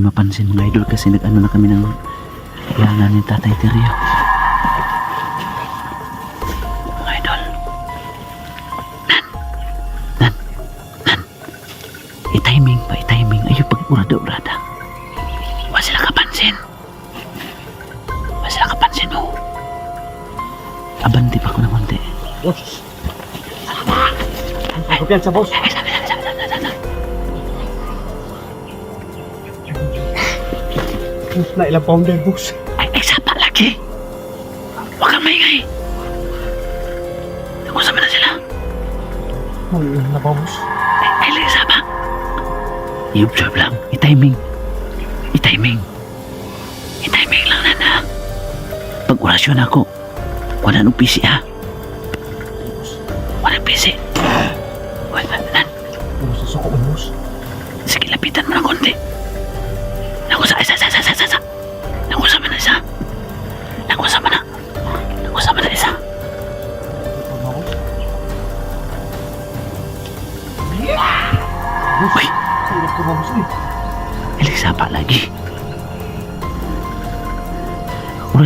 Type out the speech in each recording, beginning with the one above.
Mapansin mga idol kasi nag-ano na kami ng ilangan ni Tatay Terrio. Mga idol. Nan. Nan. Nan. I-timing pa, i-timing. Ayaw pag urada-urada. Wa sila kapansin. Wa sila kapansin mo. Abanti pa ko ng konti. Boss. Ang kumpiyansa, boss. Ay, sabi, sabi, sabi, Boss na ilang pounder, boss. Ay, ay, sapa lagi. Huwag kang maingay. Nag-usap na sila. Ilang na ba, boss? Ay, ay, lagi sapa. I-observe lang. I-timing. I-timing. I-timing lang na na. Pag orasyon ako, wala nung PC ha.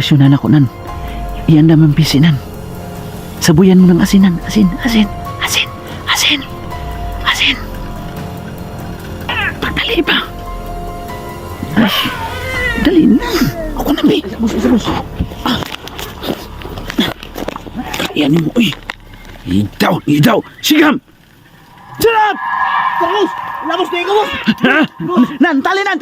Orasyonan ako nan. Iyan naman pisinan. Sabuyan mo ng asinan. Asin, asin, asin, asin, asin. Pagdali pa. Ay, dali na. Ako na may. Boss, isa, boss. Kaya ni mo. Uy. Idaw, idaw. Sigam. Sarap! Tingin ka, boss! Ha? Nan, tali nan,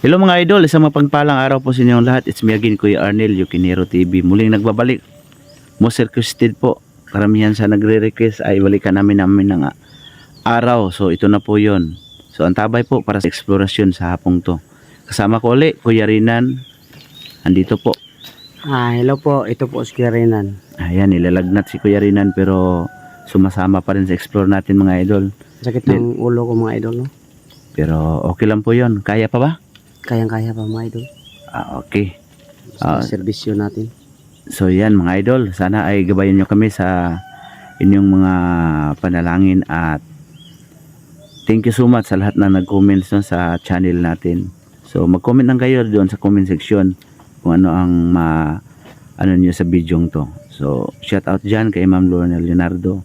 Hello mga idol, isang mapagpalang araw po sa inyong lahat. It's me again, Kuya Arnel, Yukinero TV. Muling nagbabalik. Most requested po. Karamihan sa nagre-request ay balikan namin namin ng araw. So ito na po yon. So ang tabay po para sa eksplorasyon sa hapong to. Kasama ko ulit, Kuya Rinan. Andito po. Ah, hello po. Ito po si Kirinan. Ayan, nilalagnat si Kuya Rinan pero sumasama pa rin sa explore natin mga idol. Sakit ng ulo ko, mga idol, no? Pero okay lang po yon. Kaya pa ba? Kayang-kaya pa, mga idol. Ah, okay. Sa Ah. serbisyo natin. So yan mga idol, sana ay gabayan nyo kami sa inyong mga panalangin at thank you so much sa lahat na nag-comment no, sa channel natin. So mag-comment lang kayo doon sa comment section kung ano ang ma ano nyo sa video to. So shout out dyan kay Ma'am Lorna Leonardo,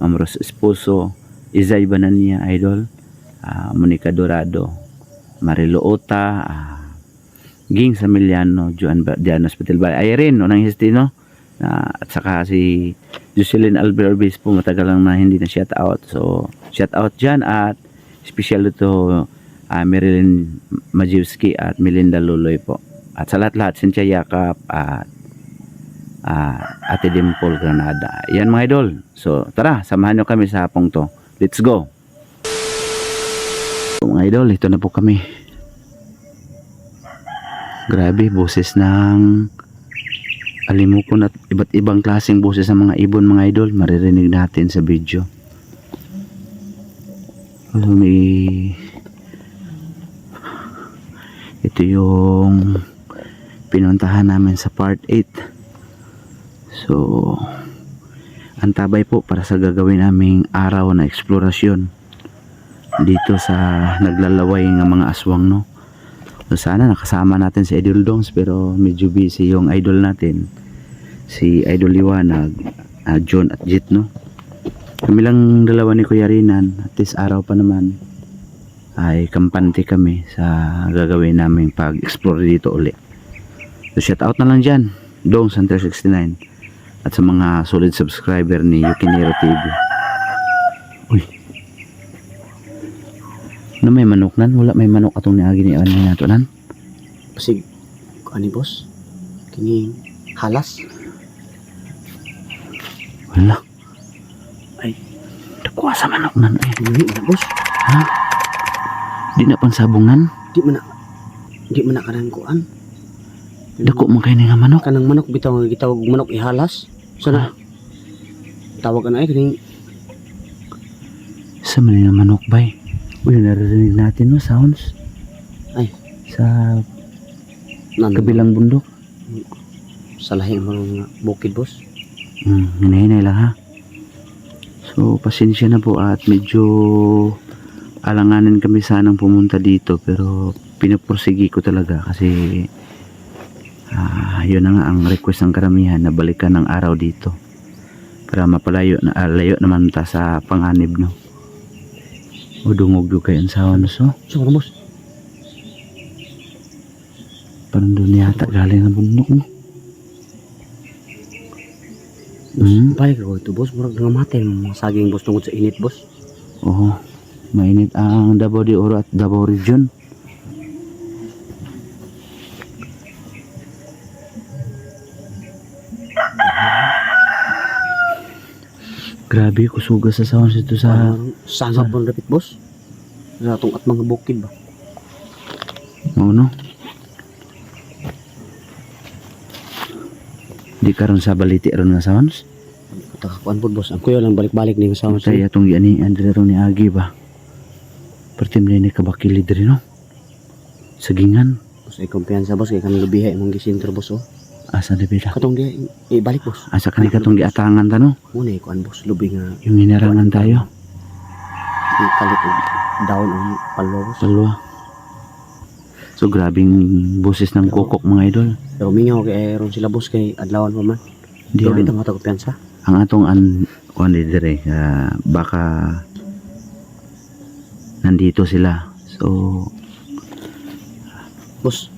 Ma'am Rose Esposo, Izay Banania Idol, ah, Monica Dorado, Marilo Ota, ah, Ging Samiliano, Juan Diano Hospital Bay, Irene, unang histino, na at saka si Jocelyn Albert Obispo, matagal lang na hindi na shout out. So, shout out dyan at special ito ah, Marilyn Majewski at Melinda Luloy po. At sa lahat-lahat, Cynthia Yakap at ah, Ate Dimple Granada. Yan mga idol. So, tara, samahan nyo kami sa hapong to. Let's go! So, mga idol, ito na po kami. Grabe, boses ng alimukon at iba't ibang klaseng boses ng mga ibon mga idol. Maririnig natin sa video. May... Ito yung pinuntahan namin sa part 8. So, ang tabay po para sa gagawin naming araw na eksplorasyon dito sa naglalaway ng mga aswang no. So sana nakasama natin si Idol Dongs pero medyo busy yung idol natin. Si Idol Liwanag, ah, John at Jit no. Kami lang dalawa ni Kuya Rinan at this araw pa naman ay kampante kami sa gagawin naming pag-explore dito uli. So shout out na lang dyan, Dongs Hunter 69 at sa mga solid subscriber ni Yukinero TV. Uy. Ano may manok nan? Wala may manok atong niagi ni ano nato nan? Kasi, ano boss? Kini, halas? Wala. Ay. Dakuha sa manok nan eh. Hindi na, boss. Ha? Di na pansabong nan? Di man di man na kanang kuan. Dako man kayo nga manok. Kanang manok, bitaw nga gitawag manok ihalas. Sana, tawag ka na eh, kining, Sa man nga manok bay. Uy, naririnig natin no sounds. Ay. Sa Nan, kabilang bundok. sa lahi ng bukid boss. Hmm, hinahinay lang ha. So, pasensya na po at medyo alanganin kami sanang pumunta dito pero pinapursigi ko talaga kasi ah, yun na nga ang request ng karamihan na balikan ng araw dito para mapalayo na ah, layo naman ta sa panganib no o dungog do kayo ang no so So, boss? parang doon yata galing ang bundok no Boss, Hmm? balik ako ito boss. Murag nga matay mga saging boss tungkol sa init boss. Oo. Mainit ang Davao de Oro at Davao Region. Grabe, kusuga sa sounds ito sa... Sangap mo rapit boss. Sa atong at mga bukid ba? Oo, no? Di karon sa baliti ron nga sounds. Takakuan po boss. Ang kuya lang balik-balik ni sa Sa iya itong yani, andre ron ni Agi ba? Pertim na ni kabakilid rin, no? Sagingan. Boss, ay kumpiyansa boss. Kaya kami lubihay mong gisintro boss oh. Asa na bila? Katong di, ibalik boss. Asa ka ni katong giatangan ta, no? Muna ikuan boss. Lubi nga Yung hinarangan tayo. kalit og down ang palo boss. Dalawa. So grabing boses ng kokok mga idol. Pero mingaw kay Aaron sila boss kay adlawan pa man. Di di ang, ta mata kumpiyansa. ang atong an kuan di dire ah, baka nandito sila. So Boss,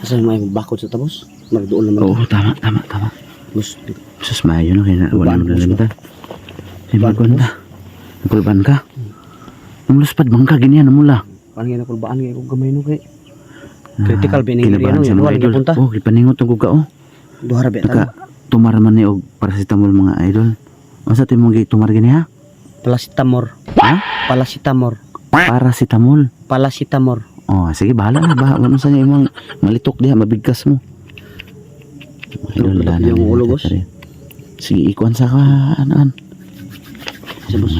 asa may bakod sa tabos? Magdoon naman. oo tama tama tama. Boss, Sus mayo no kaya wala na boss, limitan. Di ba Kulban, kunta? Kulban ka? Umuluspad bang ka ganyan mula? paano nga nakulbaan kay kung gamay no kay Critical ba yung area, no? Yan, wala napunta. Oh, kipaningot ang kuga oh. duha ra ba Naka ta? tumar man ni og paracetamol mga idol. Asa timong gi tumar gani ha? Palasitamor. Ha? Palasitamor. Paracetamol. Palasitamor. Oh, sige bahala na ba. Ano sa niya imong malitok diha mabigkas mo. Idol Dapat na yung ulo, boss. Sige ikuan sa ka anan. Sige, boss.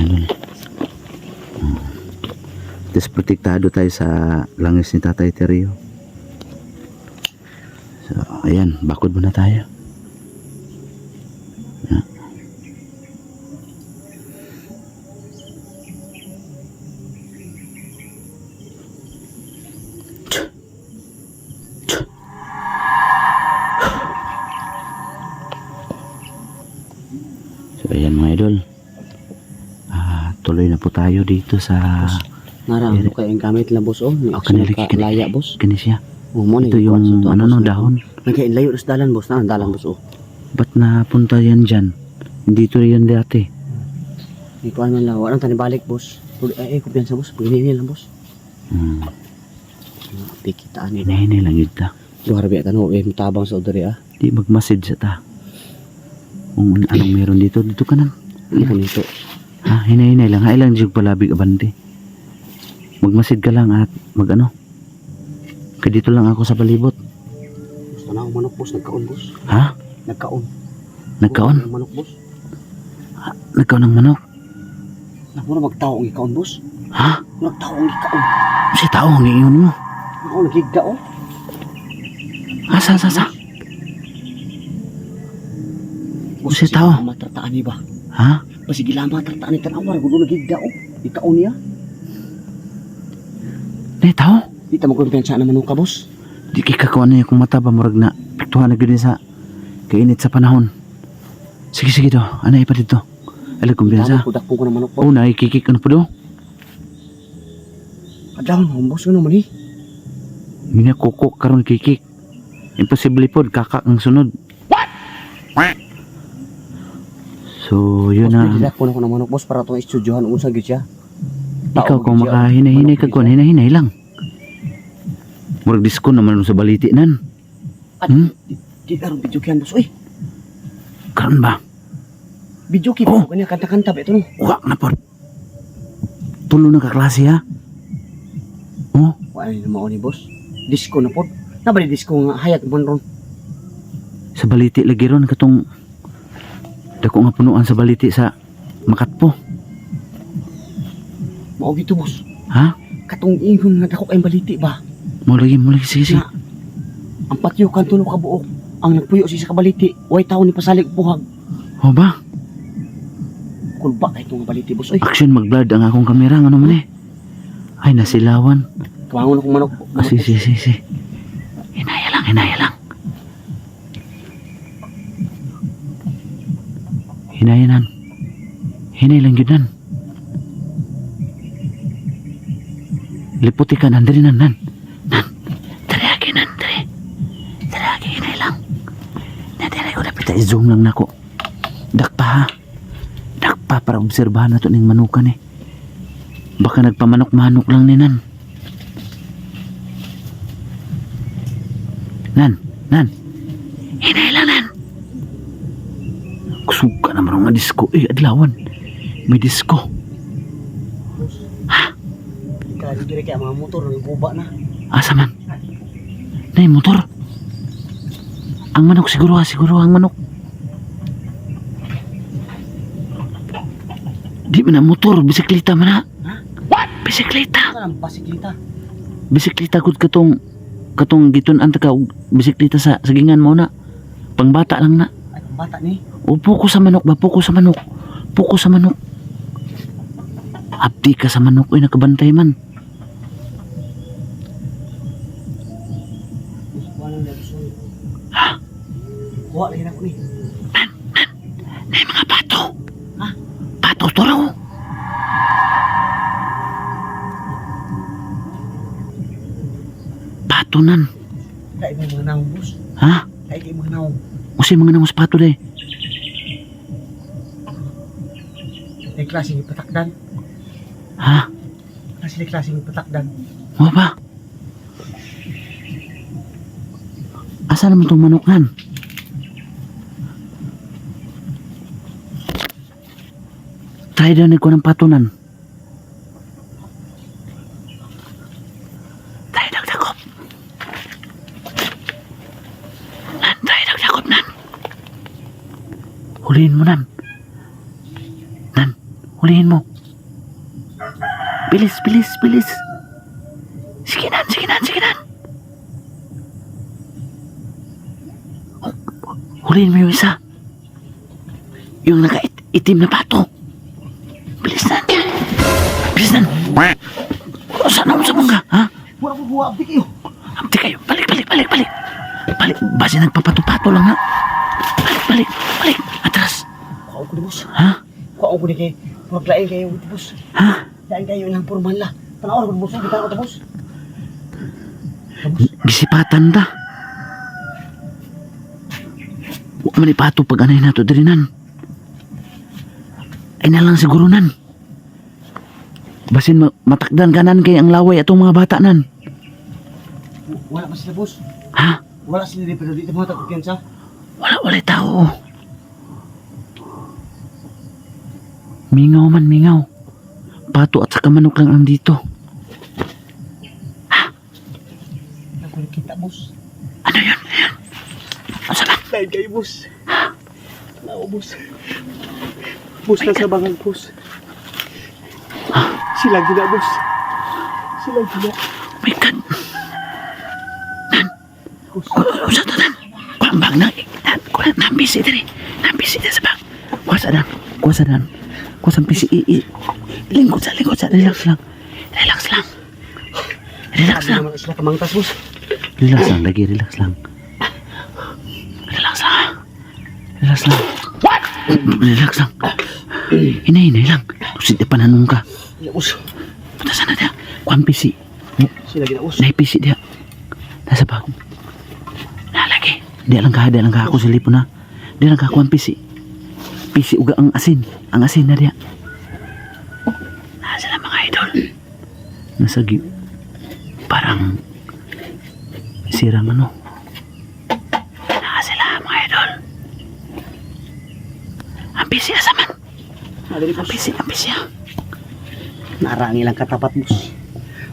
Tapos protektado tayo sa langis ni Tatay Terio. So, ayan, bakod muna tayo. Yeah. So, ayan mga idol. Ah, tuloy dito sa Nara ano kay ang gamit la boss oh. Ni kanila, action ka kanila. laya boss. kani siya. Oh mo Ito yung ano no dahon. Nagkain layo sa dalan boss na dalan boss oh. Ba't napunta yan dyan? Dito yan dati. Di ko man lang wala tani balik boss. Pag ay kumpiyansa boss, pag hinihil lang boss. Hmm. Pikitaan ni. Hinahinay lang yun ta. Duha ra ba tano eh mutabang sa odre ah. Di mag-message sa ta. Kung an- anong meron dito, dito ka na. Ano nito? Ha, hinahinay lang. Ha, ilang jig palabig abante. Magmasid ka lang at mag ano. Kaya dito lang ako sa palibot. Gusto na manok boss, nagkaon boss. Ha? Nagkaon. Nagkaon? Ang manok boss. Nagkaon ng manok? Nako na magtao ang ikaon boss. Ha? Nagtao ang ikaon. Si tao ang iyon mo. Ako nagigda oh. Asa, asa, asa? Boss, Si tao? sige, Matrataan ni ba? Ha? Pasige lang matrataan ni tanawar. Gulo nagigda oh. Ikaon niya. Tao? Di ta magkumpiyansa naman ka boss. Di kay kakuan niya kung mata ba murag na. Piktuhan na gini sa kainit sa panahon. Sige, sige to. Ano ipa dito? Alag kumpiyansa. Kudak po ko ng manok boss. Oh, nakikikik ano po do? Adlaw mo boss ano man eh. Hindi na kukuk karon kikik. Imposible po, kakak ang sunod. So, yun Boss, na. nagilak po na ko ng manok boss para itong estudyohan unsa gyud siya. Ikaw kung makahinay-hinay ka Manok, kuan, hinay-hinay lang. Murag disko naman sa baliti nan. Hmm? di, karon video kyan boss. Uy, Karon ba? video kyan Oh. kanya kanta-kanta ba ito. Uwa na po. Tulo na kaklase ha. Oh, Wala ni mao ni boss. Disco na pod. Nabali disco nga hayat man ron. sa baliti lagi ron katong dako nga punuan sa baliti sa Makatpo. Mao gito boss. Ha? Katong ingon nga dako kay baliti ba. Mo lagi, mo lagi sige sige. Na, Ang patyukan tulo ka buok. Ang nagpuyo siya sa kabaliti. Way tao ni pasalig buhag. O ba? Kulba kay itong kabaliti boss. Oy, Action mag-blurred ang akong kamera. Ano man eh? Ay, nasilawan. kamangon akong manok. Ah, si, si, si, si. Hinaya lang, hinaya lang. Hinaya nan. Hinay lang yun nan. Liputi ka nan, diri nan, nan. Nan, diri agi nan, diri. Diri agi, hinay lang. Na, diri ko napita, i-zoom lang nako. Dakpa ha. Dakpa para obserbahan na to ning manukan eh. Baka nagpamanok-manok lang ni nan. Nan, nan. Hinay lang, nan. Suka naman mga disco. Eh, adlawan. May disco. Kaya diri kaya mga motor guba na. Asa man? Nay, motor. Ang manok siguro, ha? siguro ang manok. Di man na motor, bisikleta man na. What? Bisikleta. Ano ang pasiklita? Bisikleta gud katong katong gitun-an ta ka bisikleta sa sagingan mo na. Pangbata lang na. Bata ni. O puko sa manok ba? Puko sa manok. Puko sa manok. Abdi ka sa manok. Uy, nakabantay man. Ha? Kuha lagi na ko ni. Nay, mga pato. Ha? Pato to raw. Pato nan. Kaya may mga naong boss. Ha? Kaya may mga naong. Kasi mga nangos pato day. May klase ng patakdan. Ha? Kasi may klase ng patakdan. Mo ba? Asa naman tong manok nan? Try daw ni ko ng patunan. Try daw dakop. Nan, try daw dakop nan. Hulihin mo nan. Nan, hulihin mo. Bilis, bilis, bilis. Sige nan, sige nan, sige nan. Hulihin mo yung isa. Yung naka-itim na pato. Bilis nan. Bilis nan. O, saan ako sa mangga, ha? Wala ko buha. Abdi kayo. Amti kayo. Balik, balik, balik, balik. Balik. Basi nagpapato-pato lang, ha? Balik, balik, balik. Atras. Kuha ko ni boss. Ha? Kuha ko ni kay. Maglain kayo boss. Ha? Lain kayo ilang formal la. Tanaw ko boss. Kita ko boss. Gisipatan ta. Wa man ipato pag anay nato diri nan. Ay na lang siguro nan. Basin ma- matakdan kanan kay ang laway atong mga bata nan. Wala pa sila boss. Ha? Wala sila di pero di mo ta kumpiyansa. Wala wala tao. Mingaw man mingaw. Pato at saka manok lang ang dito. Ako kita boss. Ano yun? Ayun. Asa ba? Lain kayo boss. Tanaw boss. Boss na sa bangal boss. Sila gina boss. Sila gina. Oh my God. Boss. O, sa tanan. Kuang bag na. Kuang nambisi diri. Nambisi diri sa bag. Kuha sa dan. Kuha sa dan. Kuha sa pisi. I, i, lingkod sa, lingkod sa. Relax lang. Relax lang. Relax lang. sila kamangtas boss. Relax lang. Lagi, relax lang. Relax lang. Relax lang. What? Relax lang. Hinay, hinay lang. Tusid na pananong ka. Boss. Punta sana dia. Kuang pisi. Sila gina boss. Naipisi dia. Nasa bag. Nalagi. Di lang ka, di lang ka ako sa lipo na. Di lang ka ako ang pisi. Pisi uga ang asin. Ang asin na dia. Nasa na mga idol. Nasa gi... Parang... Sirang ano. Nasa sila mga idol. Ang pisi asaman. Ang pisi ah. Narangi lang katapat boss.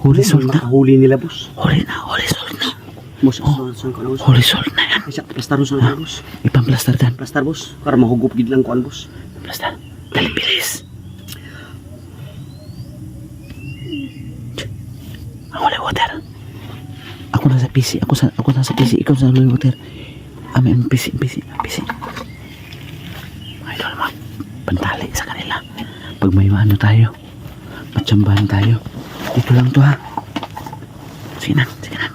Huli salt na. Makahuli nila boss. Huli na, huli salt na. Boss, oh. na. Huli salt na yan. Isa plastaron sa na boss. Ipamplastar dan. Plastar boss. Para mahugop gid lang kuan boss. Basta, dali bilis. Ang wala water. Ako Ako na sa PC, ako sa ako na sa PC, ikaw sa Water. Ah, may PC, PC, PC. Pantali sa kanila. Pag may ano tayo, matsambahan tayo. Dito lang to ha. Sige na, sige na.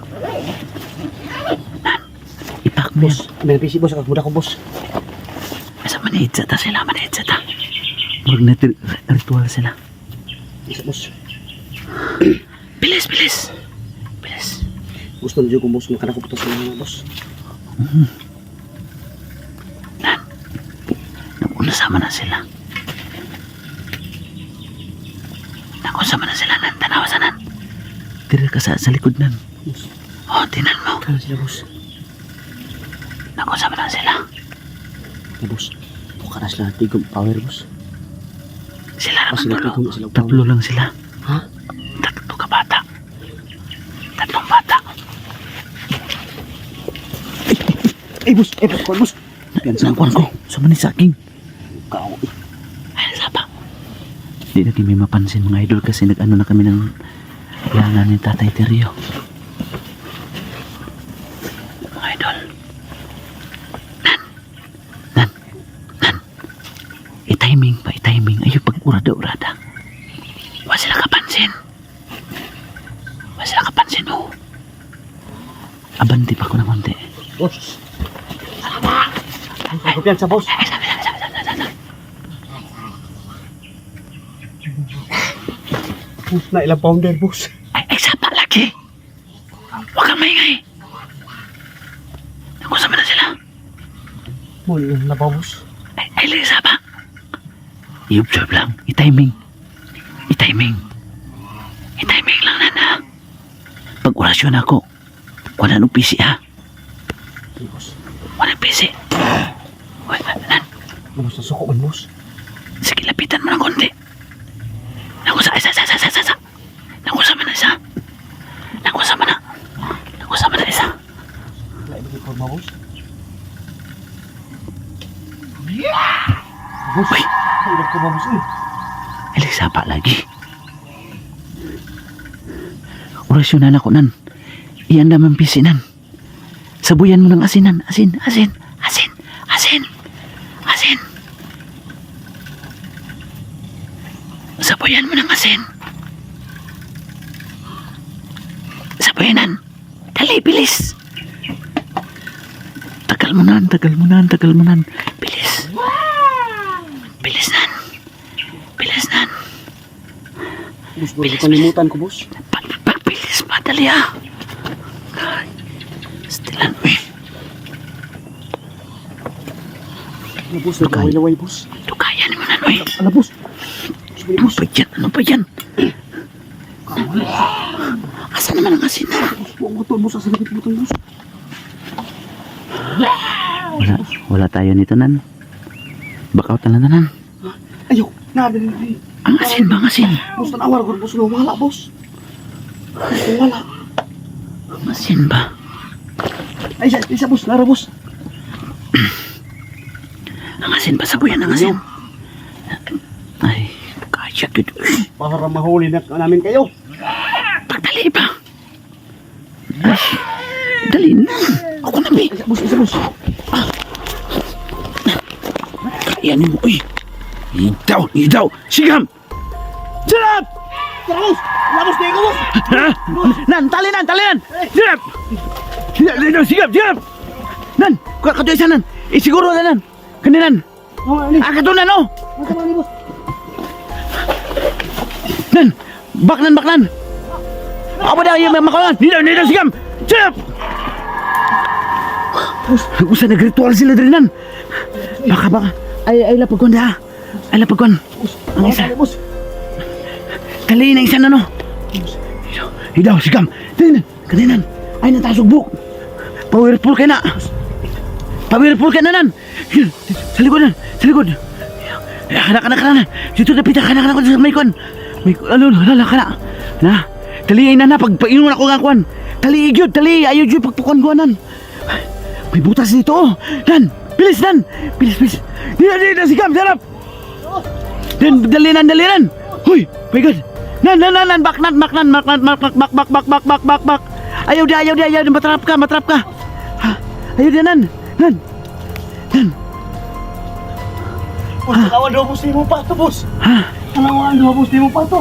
Ipak mo. Boss, PC boss, akakuda ko boss. Asa manhidsa ta sila, manhidsa ta. Murag na ritual sila. Isa boss. Bilis, bilis. Bilis. Gusto dyan ko boss, makana ko putas sa mga boss. Nauna sama na sila. Naku, sama na sila nan. Tanawa sa nan. Tira ka sa, sa likod nan. Oh, tinan mo. kaya sila boss. Naku, sama na sila. Ya boss, buka na sila tigong power boss. Sila Ah, naman sila tulo. tigong sila Tatlo lang sila. Ha? Tatlo ka bata. Tatlong bata. Eh boss, eh boss, kuwan, boss. Yan sa Nakuan ko. Sama ni Saking. Kao. Ay, sapa. Di na kami mapansin mga idol kasi nag-ano na kami ng biyangan ni Tatay Terrio. Mga idol. Nan. Nan. Nan. I-timing pa, i-timing. Ayaw pag urada-urada. Wa sila kapansin. Wa sila kapansin, oh. Abanti pa ko ng konti. Boss. Ay, kumpiyansa boss. Ay, Boss na ilang pounder boss. Ay, ay, sapa lagi. Huwag kang maingay. Nakusama na sila. Muli na ba boss? Ay, ay, lagi sapa. I-observe lang. I-timing. I-timing. I-timing lang na na. Pag orasyon ako, wala nung PC ha. Boss. Wala PC. Wala, nan. Boss, nasuko man boss. Sige, lapitan mo ng konti. Nakusa, isa, isa, isa, isa, isa. Nakusama na isa. Nakusama na. Nakusama na isa. Ibig ko boss. Boss, Uy. ibig ko boss. Eh. Ilig sapa lagi. Orasyonan ako nan. Iyan naman pisinan. Sabuyan mo ng asinan. Asin, asin, asin, asin, asin. Sabuyan mo ng asin. Sabuyanan. Dali, bilis tagal mo nan, tagal mo nan, tagal mo nan. Bilis. Bilis nan. Bilis nan. Bus, bus, bilis, kalimutan ko, bus. Pag, pag, bilis, madali ah. Stilan mo eh. Ano, bus, nagaway-laway, bus. Tukayan mo nan, oy. Ano, bus? Ano ba yan? Ano ba yan? Asan naman ang asin na? Huwag mo to, bus. Asan naman ang asin na? Wala, wala tayo nito, nan. Bakaw na nan. Ayaw, nabi na. Ang asin ba, ang asin? Boss, tanawar ko boss, wala boss. Wala. Ang asin ba? Ay, isa, isa boss, nara boss. Ang asin ba? Sabuyan ang asin. Ay, kaya. Uy, Para mahuli na namin kayo. Pagdali ba? Ay, Dali na. Ako na, be. Isabos, isabos. Ah. Kaya niyo mo. hidau, hidau, idaw. Sigam. Sarap! Terus, labos na ikaw. Ha? Nan, tali nan, tali nan. Sarap. Sigap, sigap, sigap. Nan, katuwa kau nan. Eh, isi na nan. Kani nan. Ah, katuwa nan, oh. Nan, baknan, baknan. Apa dia? yang makan? Nida, Nida, ni dah sigam. Sarap. Usa nagritual sila diri nan. Baka, baka. Ay, ay, lapagkon da. Ay, lapagkon. Ang isa. Tali na isa na, no? Hidaw, hidaw, sigam. Kaninan, kaninan. Ay, natasugbok. Powerful ka na. Powerful ka na nan. Sa likod nan, sa likod. Ya, kana, kana, kana. Dito na pita, kana, kana, kana, sa may kon. May, ano, lala, kana. Na, tali na na, pag painom ako nga kwan. Tali, gyud, tali, ayaw gyud, pagpukon ko nan. May butas dito, oh. Nan, bilis nan. Bilis, bilis. Dito, dito, sigam, sarap. Dan, dali nan, dali nan. Huy, my God. Nan, nan, nan, nan, bak nan, bak nan, bak nan, bak, bak, bak, bak, bak, bak, bak, bak, bak. Ayaw di, ayaw di, ayaw di. Matrap ka, matrap ka. Ha? Ayaw di, nan. Nan. Boss, tanawan daw boss, di mo pato, boss. Ha? Tanawan daw boss, di mo pato.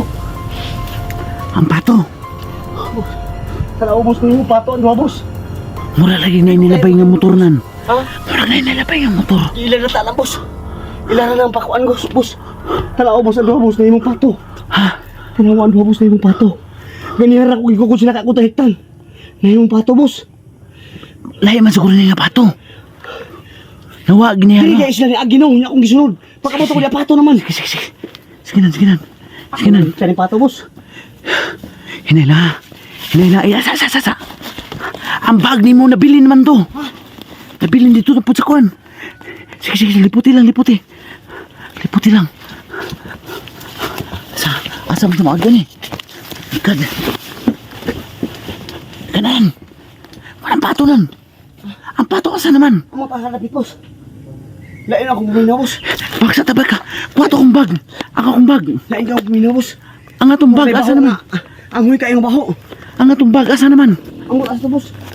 Ang pato. Tanawan boss, di mo pato, ano boss? Mura lagi na inilabay nga motor nan. Ha? Mura na inilabay nga motor. Ilan na talang, boss? Ilan na lang pakuan, boss, boss. Tanawan boss, ano boss, di mo pato. Ha? Tanawan daw boss, di mo pato. Ganyan ako, ikaw kung sila kakutahiktan. Na yung pato, boss. Lahi man siguro nga pato. Dili no? kaya sila ni Aginaw, niya akong gisunod. Pagkamoto ko niya pato naman. Sige, sige, sige. Sige nan, sige nan. Sige nan. Siya ni pato, boss. Hinayla. Hinayla. Ay, asa, asa, asa. Ang bag ni mo, nabili naman to. Nabili dito na po sa kuwan. Sige, sige, liputi lang, liputi. Liputi lang. Asa, asa mo sa mga gani? Ikad. Kanan. Walang pato nan. Ang pato asa naman. Ang mga paharap ni boss. Lain ako kumina, boss. Bag sa tabag ka. Kwato kong bag. Ang akong bag. Lain ka kumina, boss. Ang atong bag, asa naman? na. Ang huy kayong baho. Ang atong bag, asa naman? Ang bulas na, boss.